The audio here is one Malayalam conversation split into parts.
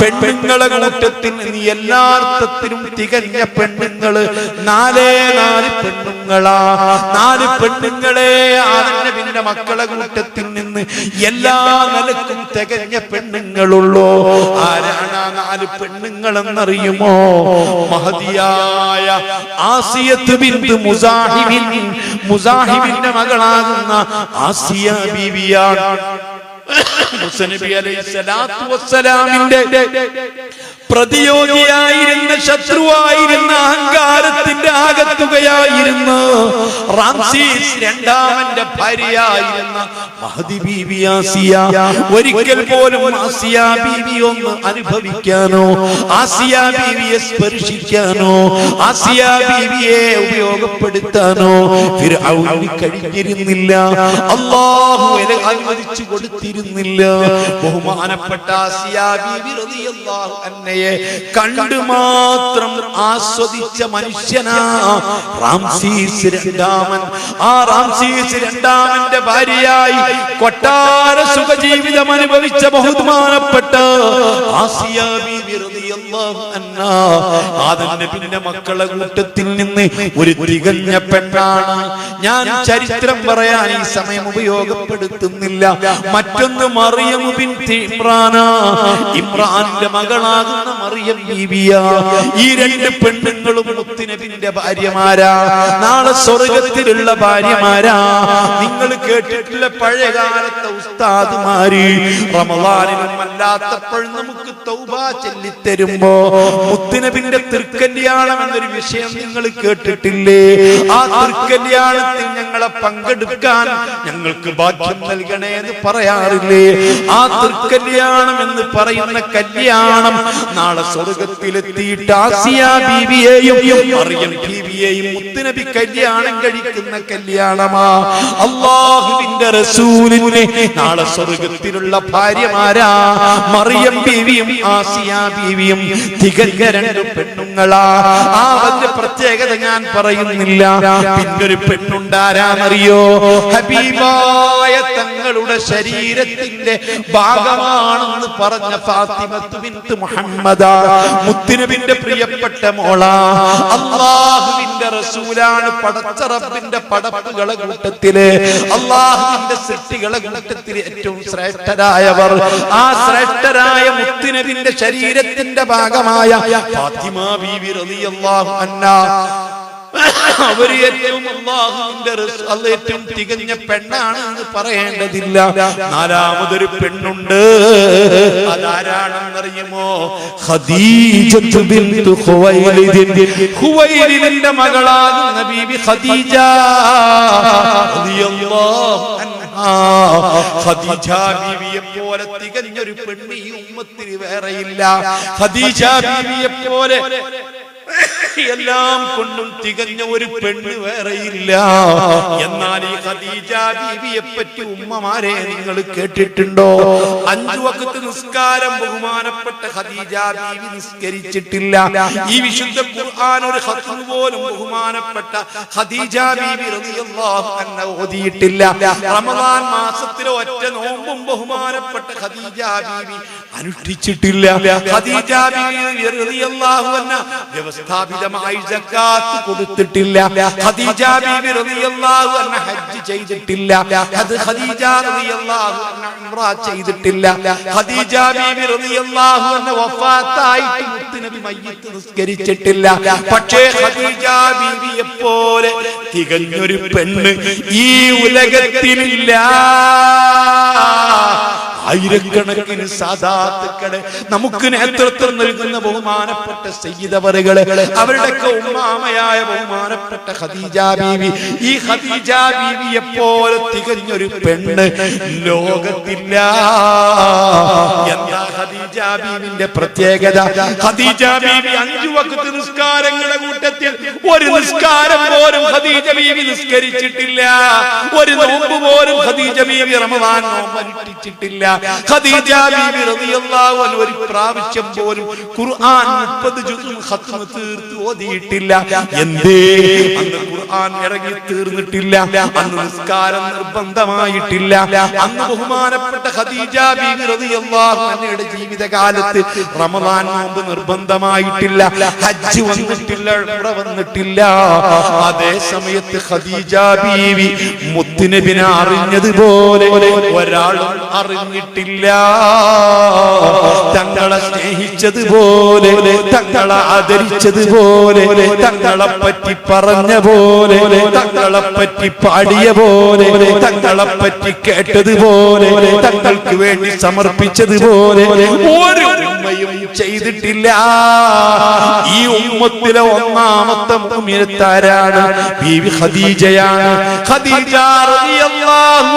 പെണ്ണുങ്ങളെ കൂട്ടത്തിൽ നീ എല്ലാ അർത്ഥത്തിലും തികഞ്ഞ പെണ്ണുങ്ങൾ. നാലേ നാല് പെണ്ണുങ്ങളാ. നാല് പെണ്ണുങ്ങളെ ആനന്ദന്റെ മക്കളെ കൂട്ടത്തിൽ നിന്ന് എല്ലാ നിലക്കും തികഞ്ഞ പെണ്ണുങ്ങളുള്ളോ. ആരാണ് ആ നാല് പെണ്ണുങ്ങളെന്നറിയുമോ? മഹതിയായ ആസിയത്ത് ബിന്ദു മുസാഹിബിൻ. മുസാഹിബിന്റെ മകളാകുന്ന ആസിയ ബീവിയാണ്. മുസനബി അലൈഹി സ്വലാത്തു വസ്സലാമിന്റെ പ്രതിയോഗിയായിരുന്ന ശത്രുവായിരുന്ന അഹങ്കാരത്തിന്റെ ആകത്തുകയായിരുന്ന. റാംസീസ് രണ്ടാമന്റെ ഭാര്യയായിരുന്ന മഹദി ആസിയ. ഒരിക്കൽ പോലും ആസിയ ബീവി ഒന്ന് അനുഭവിക്കാനോ ആസിയ ബീവിയെ സ്പർശിക്കാനോ ആസിയ ബീവിയെ ഉപയോഗപ്പെടുത്താനോ കഴിഞ്ഞിരുന്നില്ല. അള്ളാഹു അനുവദിച്ചു കൊടുത്തിരുന്നില്ല. ബഹുമാനപ്പെട്ട ആസിയ ബീവി റളിയല്ലാഹു അൻഹയെ കണ്ടു മാത്രം ആസ്വദിച്ച മനുഷ്യനാ. റാംസീസ് രണ്ടാമൻ. ആ റാംസീസ് രണ്ടാമന്റെ ഭാര്യയായി കൊട്ടാര സുഖജീവിതം അനുഭവിച്ച ബഹുമാനപ്പെട്ട ആസിയ അൻഹാ. ആദം നബിയുടെ മക്കളെ കൂട്ടത്തിൽ നിന്ന് ഒരു തികഞ്ഞ പെണ്ണാണ്. ഞാൻ ചരിത്രം പറയാൻ ഈ സമയം ഉപയോഗപ്പെടുത്തുന്നില്ല. മറ്റൊന്ന് മറിയം ഇമ്രാന. ഇമ്രാന്റെ മകളാകുന്ന മറിയം ബീവിയ. ഈ രണ്ട് പെണ്ണുങ്ങളും മുത്തുനബിന്റെ ഭാര്യമാരാ. നാളെ സ്വർഗത്തിലുള്ള ഭാര്യമാരാ. നിങ്ങൾ കേട്ടിട്ടില്ല പഴയകാലത്തെ ഉസ്താദുമാര്? റമവാനിലും അല്ലാത്തപ്പോഴും നമുക്ക് തൗബ ചൊല്ലിത്തരുമ്പോ മുത്തുനബിന്റെ തൃക്കല്യാണം എന്നൊരു വിഷയം നിങ്ങൾ കേട്ടിട്ടില്ലേ? ആ തൃക്കല്യാണത്തിൽ ഞങ്ങളെ പങ്കെടുക്കാൻ ഞങ്ങൾക്ക് ഭാഗ്യം നൽകണേ എന്ന് പറയാറില്ലേ? ആ തൃക്കല്യാണം എന്ന് പറയുന്ന കല്യാണം നാളെ സ്വർഗത്തിലെത്തിയിട്ട് ആസിയ ബീവിയെയും മറിയം ബീവിയെയും മുത്തുനബി കല്യാണം കഴിക്കുന്ന കല്യാണമാ. അള്ളാഹുവിന്റെ റസൂലിനെ നാളെ സ്വർഗത്തിലുള്ള ഭാര്യമാരാ. മറിയം ബീവിയും ആസിയ ബീവിയും തികഞ്ഞ രണ്ട് പെണ്ണുങ്ങളാ ആ വലിയ പ്രത്യേകത ഞാൻ പറയുന്നില്ല. പിന്നൊരു പെണ്ണുണ്ടാരാന്നറിയോ ഹബീബായ തങ്ങളുടെ ശരീരത്തിന്റെ ഭാഗമാണെന്ന് പറഞ്ഞ ഫാത്തിമത്ത് ബിന്ത് മുഹമ്മദ. മുത്തുനബിന്റെ പ്രിയപ്പെട്ട മോള. അള്ളാഹുവിന്റെ റസൂലാണ് പടച്ച റബ്ബിന്റെ പടപ്പുകളെ കൂട്ടത്തിൽ അള്ളാഹുവിന്റെ സൃഷ്ടികളെ കൂട്ടത്തിൽ ഏറ്റവും ശ്രേഷ്ഠരായവർ. ആ ശ്രേഷ്ഠരായ മുത്തിനബിന്റെ ശരീരത്തിന്റെ ഭാഗമായ ഫാത്തിമ ബീവി റളിയല്ലാഹു അൻഹാ. അവർ ഏറ്റവും അള്ളാഹുവിന്റെ അല്ല ഏറ്റവും തികഞ്ഞ പെണ്ണാണ് എന്ന് പറയേണ്ടതില്ല. നാലാമതൊരു പെണ്ണുണ്ട്. അതാരാണെന്നറിയുമോ? മകളാകുന്ന ഖദീജ. ഖദീജ പോലെ തികഞ്ഞൊരു പെണ്ണ് ഈ ഉമ്മത്തിൽ വേറെയില്ല. ഖദീജ ബീവിയെ പോലെ എല്ലാം കൊണ്ടും തികഞ്ഞ ഒരു പെണ്ണ് വേറെയില്ല എന്നാൽ ഈ ഖദീജ ബീവിയെ പറ്റി ഉമ്മമാരെ നിങ്ങൾ കേട്ടിട്ടുണ്ടോ? അഞ്ചു വക്കത്ത് നിസ്കാരം ബഹുമാനപ്പെട്ട ഖദീജ ബീവി നിസ്കരിച്ചിട്ടില്ല. ഈ വിശുദ്ധ ഖുർആൻ ഒരു ഖത്മ് പോലും ബഹുമാനപ്പെട്ട ഖദീജ ബീവി റളിയല്ലാഹു അൻഹ ഓതിയിട്ടില്ല. റമദാൻ മാസത്തിലെ ഒറ്റ നോമ്പും ബഹുമാനപ്പെട്ട ഖദീജ ബീവി അനുഷ്ഠിച്ചിട്ടില്ല. വ്യവസ്ഥാപിതമായി കൊടുത്തിട്ടില്ല. ഹജ്ജ് ചെയ്തിട്ടില്ല. അത് ചെയ്തിട്ടില്ല. നിസ്കരിച്ചിട്ടില്ല. പക്ഷേ ബീവിയെ പോലെ തികഞ്ഞൊരു പെണ്ണ് ഈ ഉലകത്തിലില്ല. ആയിരക്കണക്കിന് സാധാത്തുക്കളെ നമുക്ക് നേതൃത്വം നൽകുന്ന ബഹുമാനപ്പെട്ട സയ്യിദവറുകളെ അവരുടെയൊക്കെ ഉമ്മാമയായ ബഹുമാനപ്പെട്ട ഖദീജ ബീവി ഈ ഖദീജ ബീവിയെ പോലെ തികഞ്ഞൊരു പെണ്ണ്? ലോകത്തില്ല. എന്താ ഖദീജ ബീവിന്റെ പ്രത്യേകത? ഖദീജ ബീവി അഞ്ചു വക്കത്ത് നിസ്കാരം നിസ്കാരങ്ങളുടെ കൂട്ടത്തിൽ ഒരു നിസ്കാരം പോലും ഖദീജ ബീവി നിസ്കരിച്ചിട്ടില്ല. ഒരു നോമ്പ് പോലും ഖദീജ ബീവി റമദാൻ നോമ്പ് അനുഷ്ഠിച്ചിട്ടില്ല. ഖദീജ ബീവി റളിയല്ലാഹു അൻഹ ഒരു പ്രാവശ്യം പോലും ഖുർആൻ 30 ജുസും ഖത്മ തീർത്ത് ഓതിയിട്ടില്ല. എന്തേ? അന്ന് ഖുർആൻ ഇറങ്ങി തീർന്നിട്ടില്ല. അന്ന് നിസ്കാരം നിർബന്ധമായിട്ടില്ല. അന്ന് ബഹുമാനപ്പെട്ട ഖദീജ ബീവി റളിയല്ലാഹു അൻഹയുടെ ജീവിതകാലത്ത് റമദാൻ നോമ്പ് നിർബന്ധമായിട്ടില്ല. ഹജ്ജ് വന്നിട്ടില്ല ഉംറ വന്നിട്ടില്ല. അതേ സമയത്ത് ഖദീജ ബീവി മുത്തുനബിനെ അറിഞ്ഞതുപോലെ ഒരാളും അറിഞ്ഞിട്ടില്ല. തങ്ങളെ സ്നേഹിച്ചതുപോലെ തങ്ങളെ ആദരിച്ചതുപോലെ തങ്ങളെ പറ്റി പറഞ്ഞ പോലെ തങ്ങളെ പറ്റി പാടിയ പോലെ തങ്ങളെ പറ്റി കേട്ടതുപോലെ തങ്ങൾക്ക് വേണ്ടി സമർപ്പിച്ചതുപോലെ ഒരു ഉമ്മയും ചെയ്തിട്ടില്ല. ഈ ഉമ്മത്തിലെ ഒന്നാമത്തെ മുഅ്മിനത്താരാണ് ബീവി ഖദീജയാണ്. ഖദീജ റളിയല്ലാഹു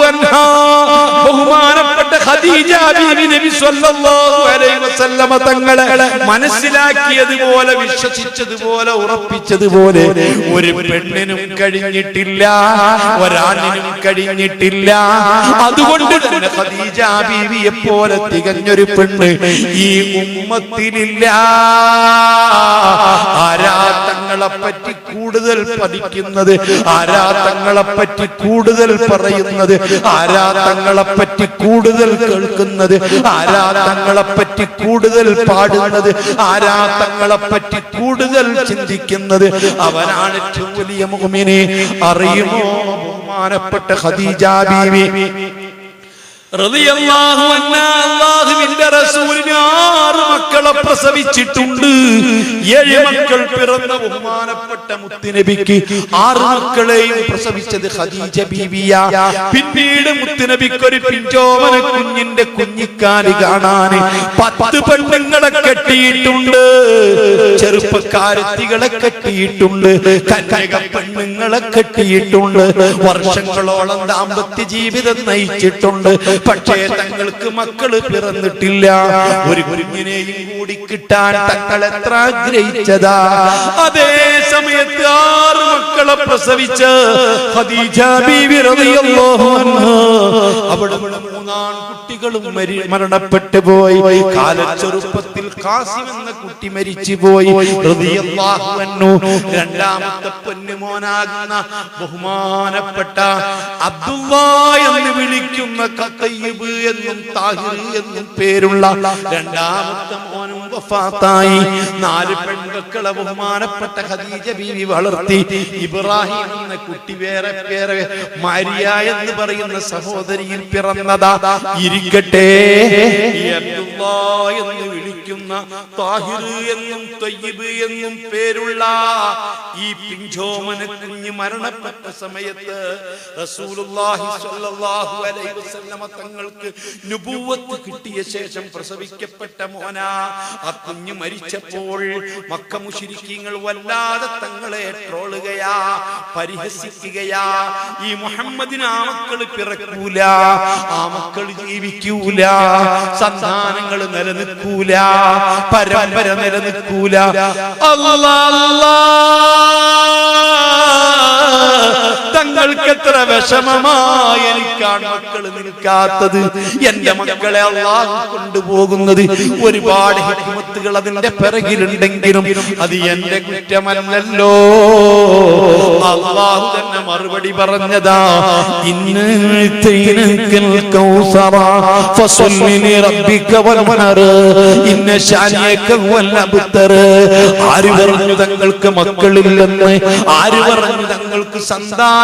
ബഹുമാനപ്പെട്ട ഖദീജ ബീവി നബി സ്വല്ലല്ലാഹു അലൈഹി വസല്ലമ തങ്ങളെ മനസ്സിലാക്കിയതുപോലെ വിശ്വസിച്ചതുപോലെ ഉറപ്പിച്ചതുപോലെ ഒരു പെണ്ണിനും കഴിഞ്ഞിട്ടില്ല ഒരാണിനും കഴിഞ്ഞിട്ടില്ല. അതുകൊണ്ട് തന്നെ ഖദീജ ബീവിയെ പോലെ തികഞ്ഞൊരു പെണ്ണ് ഈ ഉമ്മത്തിലില്ല ആരാ തങ്ങളെ പറ്റി കൂടുതൽ പഠിക്കുന്നത് ആരാ തങ്ങളെ പറ്റി കൂടുതൽ പറയുന്നത് ആരാ തങ്ങളെ പറ്റി കൂടുതൽ കേൾക്കുന്നത് ആരാ തങ്ങളെ പറ്റി കൂടുതൽ പാടുന്നത് ആരാ തങ്ങളെ പറ്റി കൂടുതൽ ചിന്തിക്കുന്നത്. അവനാണ് ഏറ്റവും വലിയ മുഖമിനെ അറിയുമോ ബഹുമാനപ്പെട്ട ഖദീജ ബീവി റളിയല്ലാഹു അൻഹാ അല്ലാഹുവിന്റെ റസൂലിന് ആറ് മക്കളെ പ്രസവിച്ചിട്ടുണ്ട്. ഏഴ് മക്കൾ പിറന്ന ബഹുമാനപ്പെട്ട മുത്തുനബിക്ക് ആറ് മക്കളെയും പ്രസവിച്ചത് ഖദീജ ബീവിയ. പിന്നീട് മുത്തുനബിക്ക് ഒരു പിഞ്ചോമന കുഞ്ഞിന്റെ കുഞ്ഞിക്കാലി കാണാൻ പത്ത് പെണ്ണുങ്ങളെ കെട്ടിയിട്ടുണ്ട്. ചെറുപ്പക്കാരത്തികളെ കെട്ടിയിട്ടുണ്ട് കന്യക പെണ്ണുങ്ങളെ കെട്ടിയിട്ടുണ്ട് വർഷങ്ങളോളം ദാമ്പത്യ ജീവിതം നയിച്ചിട്ടുണ്ട് പക്ഷേ തങ്ങൾക്ക് മക്കൾ പിറന്നിട്ടില്ല. ഒരു കുഞ്ഞിനെയും കൂടി കിട്ടാൻ തങ്ങൾ എത്ര ആഗ്രഹിച്ചതാ? അതേ സമയത്ത് ആറ് മക്കളെ പ്രസവിച്ച് അവിടെ മൂന്നാൺ കുട്ടികളും മരണപ്പെട്ടു പോയി. കാലച്ചെറുപ്പത്തിൽ ഖാസിം എന്ന കുട്ടി മരിച്ചു പോയി. റളിയല്ലാഹു അൻഹു. രണ്ടാമത്തെ പൊന്നുമോനാകുന്ന ബഹുമാനപ്പെട്ട അബ്ദുള്ള എന്ന് വിളിക്കുന്ന കത്തയ്യബ് എന്നും താഹിർ എന്നും പേരുള്ള രണ്ടാമത്തെ മോനും വഫാത്തായി. നാല് പെൺമക്കളെ ബഹുമാനപ്പെട്ട ഖദീജ ബീവി വളർത്തി. ഇബ്രാഹിം എന്ന കുട്ടി വേറെ പേരെ മാരിയ എന്ന് പറയുന്ന സഹോദരിയിൽ പിറന്നതാ. ഇരിക്കട്ടെ. എന്ന് വിളിക്കുന്ന താഹിർ എന്നും തയ്യബ് എന്നും പേരുള്ള ഈ പിഞ്ചോമന കുഞ്ഞ് മരണപ്പെട്ട സമയത്ത് റസൂലുള്ളാഹി സ്വല്ലല്ലാഹു അലൈഹി വസല്ലമ തങ്ങൾക്ക് നുബുവത്ത് കിട്ടിയ ശേഷം പ്രസവിക്കപ്പെട്ട മോന. ആ കുഞ്ഞ് മരിച്ചപ്പോൾ മക്ക മുശ്രിക്കീങ്ങൾ വല്ലാതെ തങ്ങളെ ട്രോളുകയാ പരിഹസിക്കുകയാ. ഈ മുഹമ്മദിന് ആ മക്കൾ പിറക്കൂല ആ മക്കൾ ജീവിക്കൂല സന്താനങ്ങൾ നിലനിൽക്കൂല പരമ്പര നിലനിൽക്കൂല. അല്ലാ തങ്ങൾക്ക് എത്ര വിഷമമായി എനിക്കാണ് മക്കൾ നിൽക്കാത്തത്. എന്റെ മക്കളെ അള്ളാഹു കൊണ്ടുപോകുന്നത് ഒരുപാട് ഹിക്മത്തുകൾ അതിന്റെ പിറകിലുണ്ടെങ്കിലും അത് എന്റെ കുറ്റമല്ലല്ലോ. അള്ളാഹു തന്നെ മറുപടി പറഞ്ഞതാ ഇന്ന് ഇന്ന ആര് പറഞ്ഞു തങ്ങൾക്ക് മക്കളില്ലെന്ന്? ആര് പറഞ്ഞു തങ്ങൾക്ക്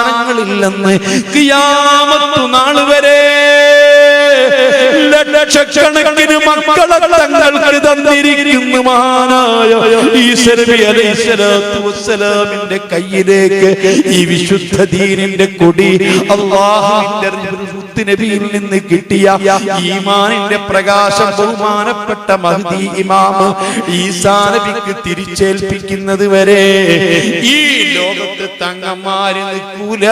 സന്താനങ്ങളില്ലെന്ന് കിയാമത്തു നാൾ വരെ ലക്ഷക്കണക്കിന് മക്കളെ തങ്ങൾക്ക് തന്നിരിക്കുന്നു മഹാനായ ഈശ്വരമിന്റെ കയ്യിലേക്ക് ഈ വിശുദ്ധ ദീനിന്റെ കൊടി അള്ളാഹുവിന്റെ നബിയിൽ നിന്ന് കിട്ടിയ ഈമാനിന്റെ പ്രകാശം ബഹുമാനപ്പെട്ട മഹദി ഇമാമ് ഈസാ നബിക്ക് തിരിച്ചേൽപ്പിക്കുന്നത് വരെ ഈ ലോകത്ത് ലോകത്ത് തങ്ങന്മാര് നിൽക്കൂല.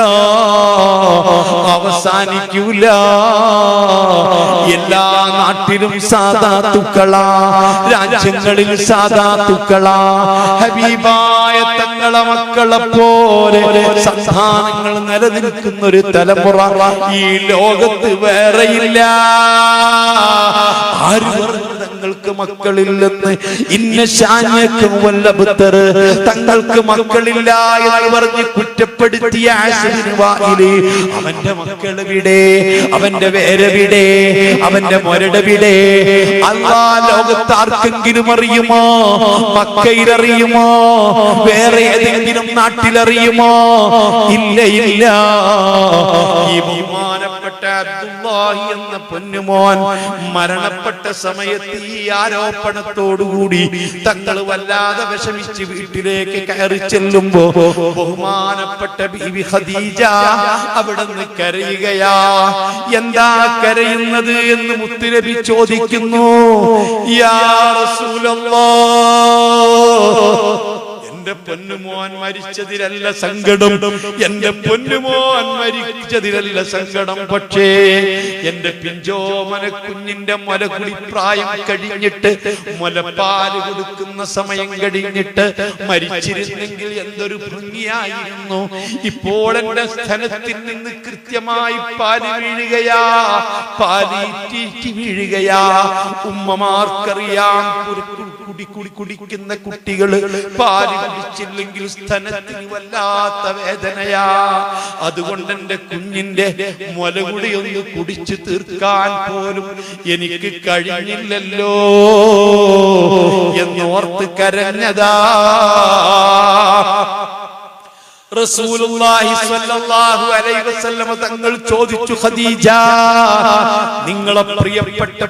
അവസാനിക്കൂല. എല്ലാ നാട്ടിലും സാധാത്തുക്കളാ രാജ്യങ്ങളിൽ സാധാത്തുക്കളാ ഹബീബായ തങ്ങളെ മക്കളെ പോലെ സന്താനങ്ങൾ നിലനിൽക്കുന്ന ഒരു തലമുറ ഈ ലോകത്ത് വേറെയില്ല. ആര് തങ്ങൾക്ക് മക്കളില്ലെന്ന് ഇന്ന ശാന്യക്കും വല്ലഭത്തർ തങ്ങൾക്ക് മക്കളില്ല എന്ന് പറഞ്ഞ് കുറ്റപ്പെടുത്തിയ ആശിന് വായിൽ അവന്റെ മക്കളെവിടെ അവന്റെ വേരവിടെ അവന്റെ മൊരടെവിടെ അല്ലാ ലോകത്ത് ആർക്കെങ്കിലും അറിയുമോ? മക്കയിലറിയുമോ? വേറെ ഏതെങ്കിലും നാട്ടിലറിയുമോ? ഇല്ല ഇല്ല. ഈ ബഹുമാനപ്പെട്ട അബ്ദുല്ലാഹി എന്ന പൊന്നുമോൻ മരണപ്പെട്ട സമയത്ത് ഈ ആരോപണത്തോടുകൂടി തങ്ങൾ വല്ലാതെ വിഷമിച്ച് വീട്ടിലേക്ക് കയറി ചെല്ലുമ്പോ ബഹുമാനപ്പെട്ട ബീവി ഖദീജ അവിടെ കരയുകയാ. എന്താ കരയുന്നത് എന്ന് മുത്തുനബി ചോദിക്കുന്നു. യാ റസൂലല്ലാഹ് എന്റെ പൊന്നുമോൻ മരിച്ചതിലല്ല സങ്കടം. എന്റെ പൊന്നുമോൻ മരിച്ചതിലല്ല സങ്കടം. പക്ഷേ എന്റെ പിഞ്ചോമന കുഞ്ഞിന്റെ മുലകുടി പ്രായം കഴിഞ്ഞിട്ട് മുലപ്പാൽ കൊടുക്കുന്ന സമയം കഴിഞ്ഞിട്ട് മരിച്ചിരുന്നെങ്കിൽ എന്തൊരു ഭംഗിയായിരുന്നു. ഇപ്പോൾ എന്റെ സ്ഥലത്തിൽ നിന്ന് കൃത്യമായി പാൽ വീഴുകയാ. പാലീറ്റി വീഴുകയാ. ഉമ്മമാർക്കറിയാം കുടി കുടി കുടിക്കുന്ന കുട്ടികൾ പാൽ കുടിച്ചില്ലെങ്കിൽ സ്ഥലത്തിന് വല്ലാത്ത വേദനയാ. അതുകൊണ്ട് എന്റെ കുഞ്ഞിന്റെ മുലകുടി ഒന്ന് കുടിച്ചു തീർക്കാൻ പോലും എനിക്ക് കഴിഞ്ഞില്ലല്ലോ എന്നോർത്ത് കരഞ്ഞതാ റസൂലുള്ളാഹി സ്വല്ലല്ലാഹു അലൈഹി വസല്ലമ തങ്ങൾ ചോദിച്ചു ഖദീജ നിങ്ങളെ പ്രിയപ്പെട്ട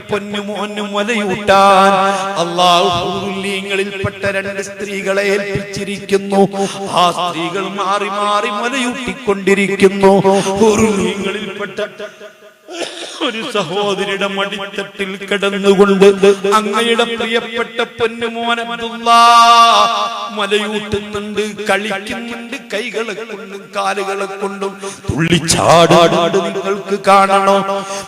അല്ലാഹു ഹൂറുല്ലീങ്ങളിൽപ്പെട്ട രണ്ട് സ്ത്രീകളെ ഏൽപ്പിച്ചിരിക്കുന്നു. ആ സ്ത്രീകൾ മാറി മാറി മുലയൂട്ടിക്കൊണ്ടിരിക്കുന്നു ഹൂറുല്ലീങ്ങളിൽപ്പെട്ട ഒരു സഹോദരിയുടെ മടിത്തട്ടിൽ കിടന്നുകൊണ്ട് അങ്ങയുടെ പ്രിയപ്പെട്ട പൊന്നുമോൻ മലയൂട്ടുന്നുണ്ട് കളിക്കുന്നുണ്ട് കൈകളെ കൊണ്ടും കാലുകളെ കൊണ്ടും തുള്ളിച്ചാടാട് നിങ്ങൾക്ക് കാണണോ?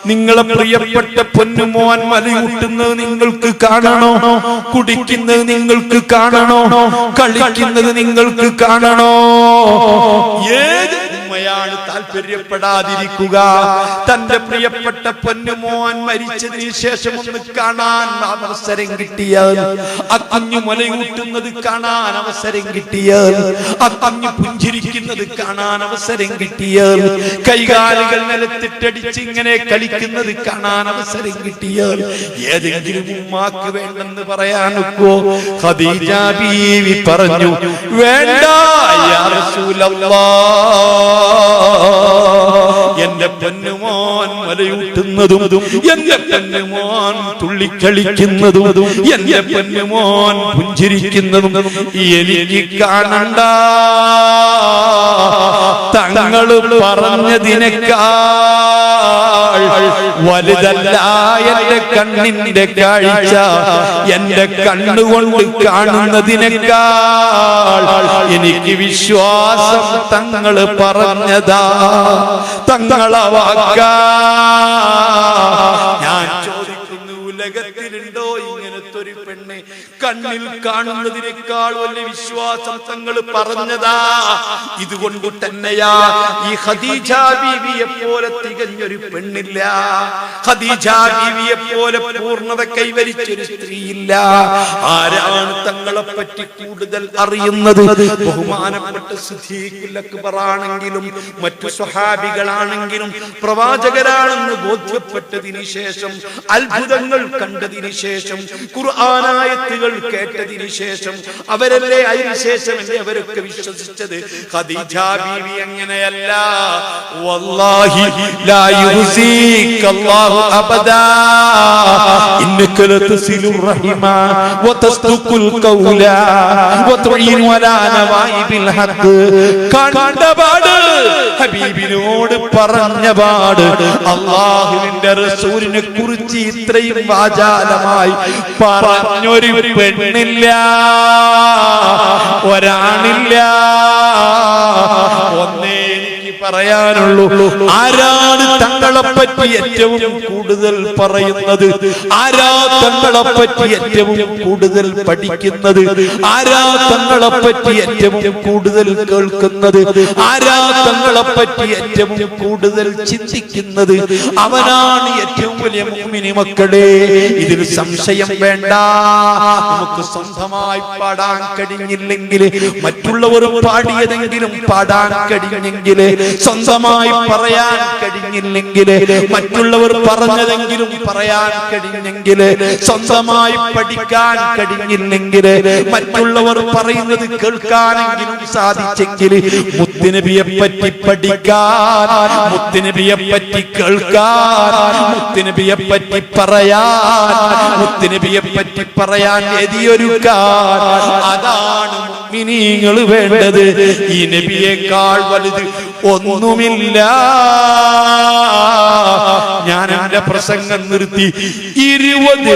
നിങ്ങളെ പ്രിയപ്പെട്ട പൊന്നുമോൻ മലയൂട്ടുന്നത് നിങ്ങൾക്ക് കാണണോ? കുടിക്കുന്നത് നിങ്ങൾക്ക് കാണണോ? കളിക്കുന്നത് നിങ്ങൾക്ക് കാണണോ? ഉമ്മയാണ് താല്പര്യപ്പെടാതിരിക്കുക. തന്റെ പ്രിയപ്പെട്ട പൊന്നുമോൻ മരിച്ചതിന് ശേഷം ഒന്ന് കാണാൻ അവസരം കിട്ടിയ ആ കുഞ്ഞു മുലയൂട്ടുന്നത് കാണാൻ അവസരം കിട്ടിയ ആ കുഞ്ഞു പുഞ്ചിരിക്കുന്നത് കാണാൻ അവസരം കിട്ടിയ കൈകാലുകൾ നിലത്തിട്ടടിച്ച് ഇങ്ങനെ കളിക്കുന്നത് കാണാൻ അവസരം കിട്ടിയ ഏതെങ്കിലും ഉമ്മാക്ക് വേണ്ടെന്ന് പറയാനൊക്കോ ഖദീജ ബീവി പറഞ്ഞു വേണ്ട യാ റസൂലല്ലാഹ് പൊന്നുമോൻ മലയൂട്ടുന്നതും എന്റെ പൊന്നുമോൻ തുള്ളിക്കളിക്കുന്നതും എന്റെ പൊന്നുമോൻ പുഞ്ചിരിക്കുന്നതും എനിക്ക് കാണണ്ട. തങ്ങൾ പറഞ്ഞതിനേക്കാൾ വലുതല്ല എന്റെ കണ്ണിന്റെ കാഴ്ച എന്റെ കണ്ണുകൊണ്ട് കാണുന്നതിനേക്കാൾ എനിക്ക് വിശ്വാസം തങ്ങൾ പറഞ്ഞതാ. തങ്ങളെ വാക്ക. ഞാൻ ചോദിക്കുന്നു ഉലകത്തിലുണ്ടോ കണ്ണിൽ കാണുന്നതിനേക്കാൾ വലിയ വിശ്വാസം തങ്ങൾ പറഞ്ഞതാ. ഇതുകൊണ്ട് തന്നെയാ ഈ ഖദീജ ബീവിയെ പോലെ തികഞ്ഞൊരു പെണ്ണില്ല. ഖദീജ ബീവിയെ പോലെ പൂർണത കൈവരിച്ചൊരു സ്ത്രീയില്ല. ആരാണ് തങ്ങളെ പറ്റി കൂടുതൽ അറിയുന്നത്? ബഹുമാനപ്പെട്ട സിദ്ദീഖുൽ മറ്റു സ്വഹാബികളാണെങ്കിലും പ്രവാചകരാണെന്ന് ബോധ്യപ്പെട്ടതിന് ശേഷം അത്ഭുതങ്ങൾ കണ്ടതിന് ശേഷം ഖുർആനായത്തുകൾ കേട്ടതിന് ശേഷം അവരല്ലേ അതിന് എന്നെ അവരൊക്കെ വിശ്വസിച്ചത് ഖദീജ ബീവി അങ്ങനെയല്ല. വല്ലാഹി ലാ യുഹ്സിക അല്ലാഹു അബദാ. ഇന്നക ലതസിലു റഹിമ വതസ്തുഖുൽ ഖൗല വതുഈൻ വലാ നവായിബിൽ ഹഖ് കണ്ടപാട് ഹബീബിനോട് പറഞ്ഞ പാട് അള്ളാഹുവിന്റെ റസൂലിനെ കുറിച്ച് ഇത്രയും വാചാലമായി പറഞ്ഞൊരു പെണ്ണില്ല ഒരാണില്ല. ഒന്നേ പറയാനുള്ളൂ. ആരാണ് തങ്ങളെ പറ്റി ഏറ്റവും കൂടുതൽ പറയുന്നത്? ആരാ തങ്ങളെ പറ്റി ഏറ്റവും കൂടുതൽ പഠിക്കുന്നത്? ആരാ തങ്ങളെ പറ്റി ഏറ്റവും കൂടുതൽ കേൾക്കുന്നത്? ആരാ തങ്ങളെ പറ്റി ഏറ്റവും കൂടുതൽ ചിന്തിക്കുന്നത്? അവനാണ് ഏറ്റവും വലിയ മുഅ്മിനി മക്കളെ. ഇതിൽ സംശയം വേണ്ട. നമുക്ക് സ്വന്തമായി പാടാൻ കഴിഞ്ഞില്ലെങ്കിൽ മറ്റുള്ളവർ പാടിയതെങ്കിലും പാടാൻ കഴിഞ്ഞെങ്കിൽ സ്വന്തമായി പറയാൻ കഴിഞ്ഞില്ലെങ്കിൽ മറ്റുള്ളവർ പറഞ്ഞതെങ്കിലും പറയാൻ കഴിഞ്ഞെങ്കിൽ സ്വന്തമായി പഠിക്കാൻ കഴിഞ്ഞില്ലെങ്കിൽ മറ്റുള്ളവർ പറയുന്നത് കേൾക്കാനെങ്കിലും സാധിച്ചെങ്കിൽ മുത്തുനബിയെ പറ്റി പഠിക്കാൻ മുത്തുനബിയെ പറ്റി കേൾക്കാൻ മുത്തുനബിയെ പറ്റി പറയാൻ മുത്തുനബിയെ പറ്റി പറയാൻ എതിയൊരുക്കാൻ. അതാണ് മിനിങ്ങൾ വേണ്ടത്. ഈ നബിയേക്കാൾ വലുത് ഒന്നുമില്ല. ഞാൻ എന്റെ പ്രസംഗം നിർത്തി. ഇരുപത്